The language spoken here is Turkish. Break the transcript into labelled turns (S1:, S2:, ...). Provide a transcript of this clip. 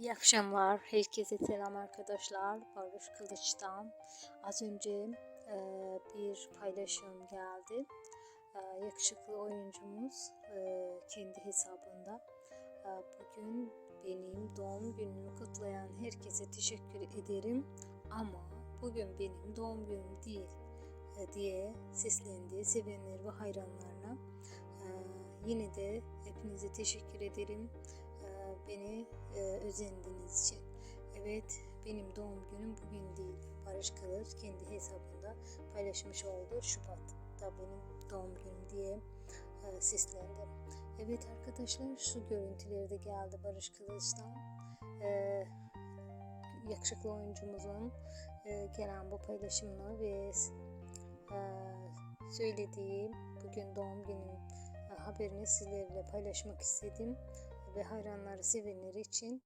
S1: İyi akşamlar. Herkese selam arkadaşlar. Barış Kılıç'tan. Az önce e, bir paylaşım geldi. E, yakışıklı oyuncumuz e, kendi hesabında. E, bugün benim doğum günümü kutlayan herkese teşekkür ederim. Ama bugün benim doğum günüm değil e, diye seslendi sevenler ve hayranlarına. E, yine de hepinize teşekkür ederim beni e, özendiğiniz için. Evet benim doğum günüm bugün değil. Barış Kılıç kendi hesabında paylaşmış oldu. Şubat'ta benim doğum günüm diye e, seslendi. Evet arkadaşlar şu görüntüleri de geldi Barış Kılıç'tan. E, yakışıklı oyuncumuzun e, gelen bu paylaşımla ve e, söylediği bugün doğum günüm e, haberini sizlerle paylaşmak istedim ve hayranları sevenleri için